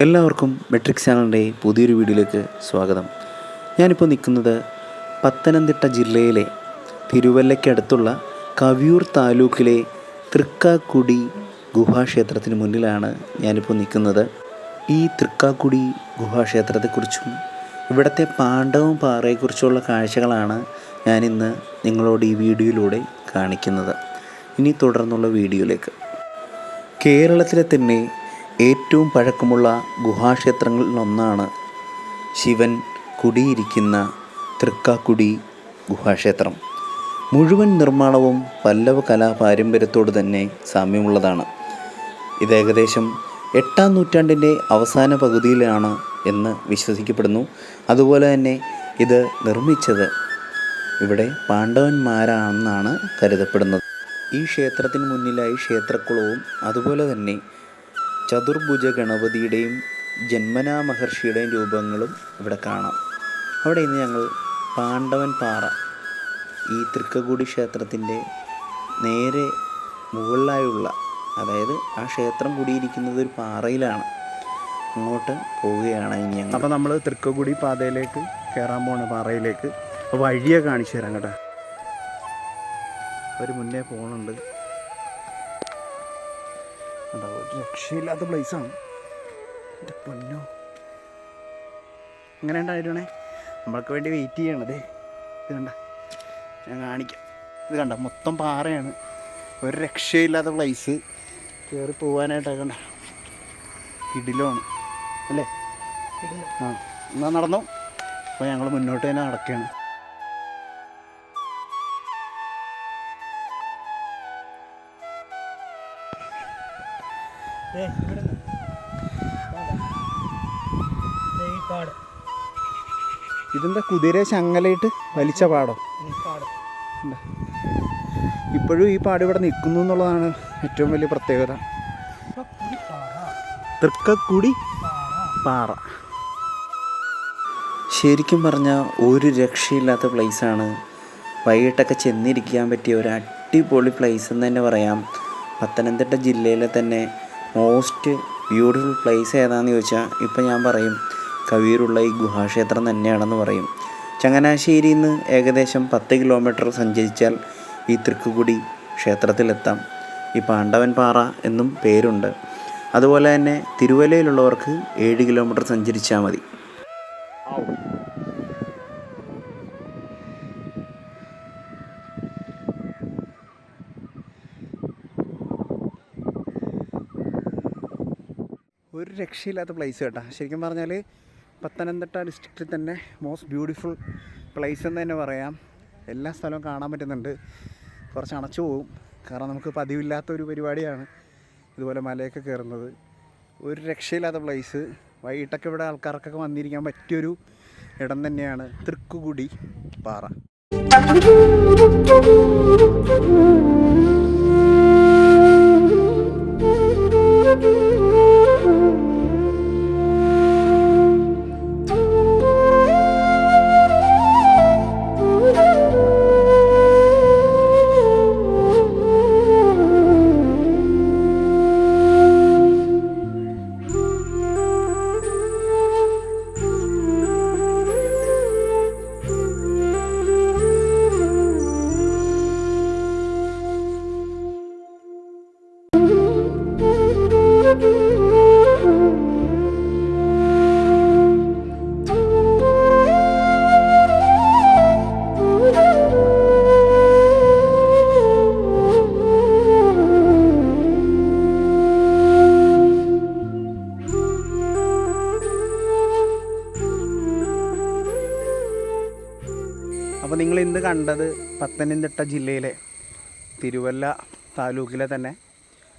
എല്ലാവർക്കും മെട്രിക് ചാനലിന്റെ പുതിയൊരു വീഡിയോയിലേക്ക് സ്വാഗതം. ഞാനിപ്പോൾ നിൽക്കുന്നത് പത്തനംതിട്ട ജില്ലയിലെ തിരുവല്ലയ്ക്കടുത്തുള്ള കവിയൂർ താലൂക്കിലെ തൃക്കാക്കുടി ഗുഹാക്ഷേത്രത്തിന് മുന്നിലാണ് ഞാനിപ്പോൾ നിൽക്കുന്നത്. ഈ തൃക്കാക്കുടി ഗുഹാക്ഷേത്രത്തെക്കുറിച്ചും ഇവിടുത്തെ പാണ്ഡവം പാറയെക്കുറിച്ചുള്ള കാഴ്ചകളാണ് ഞാനിന്ന് നിങ്ങളോട് ഈ വീഡിയോയിലൂടെ കാണിക്കുന്നത്. ഇനി തുടർന്നുള്ള വീഡിയോയിലേക്ക്. കേരളത്തിലെ തന്നെ ഏറ്റവും പഴക്കമുള്ള ഗുഹാക്ഷേത്രങ്ങളിലൊന്നാണ് ശിവൻ കുടിയിരിക്കുന്ന തൃക്കാക്കുടി ഗുഹാക്ഷേത്രം മുഴുവൻ നിർമ്മാണവും പല്ലവ കലാ പാരമ്പര്യത്തോട് തന്നെ സാമ്യമുള്ളതാണ്. ഇത് ഏകദേശം എട്ടാം നൂറ്റാണ്ടിന്റെ അവസാന പകുതിയിലാണ് എന്ന് വിശ്വസിക്കപ്പെടുന്നു. അതുപോലെ തന്നെ ഇത് നിർമ്മിച്ചത് ഇവിടെ പാണ്ഡവന്മാരാണെന്നാണ് കരുതപ്പെടുന്നത്. ഈ ക്ഷേത്രത്തിന് മുന്നിലായി ക്ഷേത്രക്കുളവും അതുപോലെ തന്നെ ചതുർഭുജ ഗണപതിയുടെയും ജന്മനാ മഹർഷിയുടെയും രൂപങ്ങളും ഇവിടെ കാണാം. അവിടെ ഇന്ന് ഞങ്ങൾ പാണ്ഡവൻ പാറ ഈ തൃക്കകൂടി ക്ഷേത്രത്തിന്റെ നേരെ മുകളിലായുള്ള അതായത് ആ ക്ഷേത്രം കൂടിയിരിക്കുന്നത് ഒരു പാറയിലാണ്. അങ്ങോട്ട് പോവുകയാണ് ഇനി അപ്പോൾ നമ്മൾ തൃക്കക്കുടി പാതയിലേക്ക് കയറാൻ പോണ് പാറയിലേക്ക് അപ്പോൾ വഴിയെ കാണിച്ചു തരാം കേട്ടോ. ഒരു മുന്നേ പോകുന്നുണ്ട് രക്ഷയില്ലാത്ത പ്ലേസാണ് എന്റെ പൊന്നോ. അങ്ങനെ ഉണ്ടായിരുന്നേ? നമ്മൾക്ക് വേണ്ടി വെയിറ്റ് ചെയ്യണതേ. ഇത് കണ്ട. ഞാൻ കാണിക്കാം. ഇത് കണ്ട? മൊത്തം പാറയാണ്. ഒരു രക്ഷയില്ലാത്ത പ്ലേസ് കയറി പോകാനായിട്ടൊക്കെ കണ്ട? ഇടിലാണ് അല്ലേ? ആ എന്നാൽ നടന്നു? അപ്പോൾ ഞങ്ങൾ മുന്നോട്ട് തന്നെ നടക്കുകയാണ് ഇതെന്താ കുതിര ചങ്ങലയിട്ട് വലിച്ച പാടോ? ഇപ്പോഴും ഈ പാട് ഇവിടെ നിൽക്കുന്നു എന്നുള്ളതാണ് ഏറ്റവും വലിയ പ്രത്യേകത. തൃക്കക്കുടി പാറ. ശരിക്കും പറഞ്ഞാൽ ഒരു രക്ഷയില്ലാത്ത പ്ലേസാണ്. വൈകിട്ടൊക്കെ ചെന്നിരിക്കാൻ പറ്റിയ ഒരു അടിപൊളി പ്ലേസ് എന്ന് തന്നെ പറയാം. പത്തനംതിട്ട ജില്ലയിലെ തന്നെ മോസ്റ്റ് ബ്യൂട്ടിഫുൾ പ്ലേസ് ഏതാണെന്ന് ചോദിച്ചാൽ ഇപ്പം ഞാൻ പറയും. കവിയൂരുള്ള ഈ ഗുഹാക്ഷേത്രം തന്നെയാണെന്ന് പറയും. ചങ്ങനാശ്ശേരിയിൽ നിന്ന് ഏകദേശം പത്ത് കിലോമീറ്റർ സഞ്ചരിച്ചാൽ ഈ തൃക്കുകുടി ക്ഷേത്രത്തിലെത്താം. ഈ പാണ്ഡവൻ പാറ എന്നും പേരുണ്ട്. അതുപോലെ തന്നെ തിരുവല്ലയിലുള്ളവർക്ക് ഏഴ് കിലോമീറ്റർ സഞ്ചരിച്ചാൽ മതി. ഒരു രക്ഷയില്ലാത്ത പ്ലേസ് കേട്ടോ. ശരിക്കും പറഞ്ഞാൽ പത്തനംതിട്ട ഡിസ്ട്രിക്റ്റിൽ തന്നെ മോസ്റ്റ് ബ്യൂട്ടിഫുൾ പ്ലേസ് എന്ന് തന്നെ പറയാം. എല്ലാ സ്ഥലവും കാണാൻ പറ്റുന്നുണ്ട്. കുറച്ച് അണച്ചു പോകും കാരണം നമുക്ക് പതിവില്ലാത്ത ഒരു പരിപാടിയാണ് ഇതുപോലെ മലയൊക്കെ കയറുന്നത്. ഒരു രക്ഷയില്ലാത്ത പ്ലേസ് വൈകിട്ടൊക്കെ ഇവിടെ ആൾക്കാർക്കൊക്കെ വന്നിരിക്കാൻ പറ്റിയൊരു ഇടം തന്നെയാണ് തൃക്കുകുടി പാറ. അപ്പോൾ നിങ്ങൾ ഇന്ന് കണ്ടത് പത്തനംതിട്ട ജില്ലയിലെ തിരുവല്ല താലൂക്കിലെ തന്നെ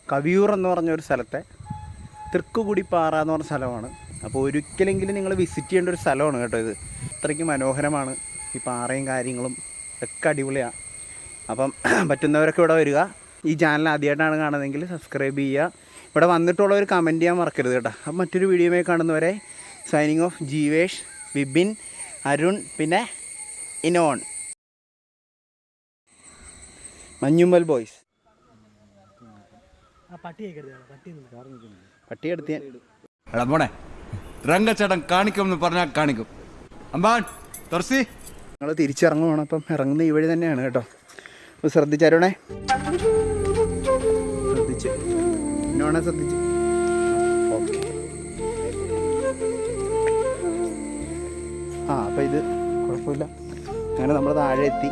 കവിയൂർ എന്ന് പറഞ്ഞ ഒരു സ്ഥലത്തെ തൃക്കുകുടിപ്പാറ എന്ന് പറഞ്ഞ സ്ഥലമാണ്. അപ്പോൾ ഒരിക്കലെങ്കിലും നിങ്ങൾ വിസിറ്റ് ചെയ്യേണ്ട ഒരു സ്ഥലമാണ് കേട്ടോ ഇത്. അത്രയ്ക്ക് മനോഹരമാണ് ഈ പാറയും കാര്യങ്ങളും ഒക്കെ അടിപൊളിയാണ് അപ്പം പറ്റുന്നവരൊക്കെ ഇവിടെ വരിക. ഈ ചാനൽ ആദ്യമായിട്ടാണ് കാണുന്നതെങ്കിൽ സബ്സ്ക്രൈബ് ചെയ്യുക. ഇവിടെ വന്നിട്ടുള്ളവർ കമന്റ് ചെയ്യാൻ മറക്കരുത് കേട്ടോ. അപ്പം മറ്റൊരു വീഡിയോയുമായി കാണുന്നവരെ സൈനിങ് ഓഫ് ജീവേഷ് വിപിൻ അരുൺ പിന്നെ ഇനോൺ. മഞ്ഞുമ്മൽ ബോയ്സ്. പട്ടി എടുത്ത് പോണേ രംഗച്ചേട്ടൻ കാണിക്കുമെന്ന് പറഞ്ഞാൽ കാണിക്കും. അമ്പാൻ തുറസി. ഞങ്ങൾ തിരിച്ചിറങ്ങുവാണ്. അപ്പം ഇറങ്ങുന്ന ഈ വഴി തന്നെയാണ് കേട്ടോ. അപ്പോൾ ശ്രദ്ധിച്ചാരോണേ ശ്രദ്ധിച്ച്. ശ്രദ്ധിച്ചു ശ്രദ്ധിച്ച്. ഓക്കെ. ആ അപ്പം ഇത് കുഴപ്പമില്ല. അങ്ങനെ നമ്മൾ താഴെ എത്തി.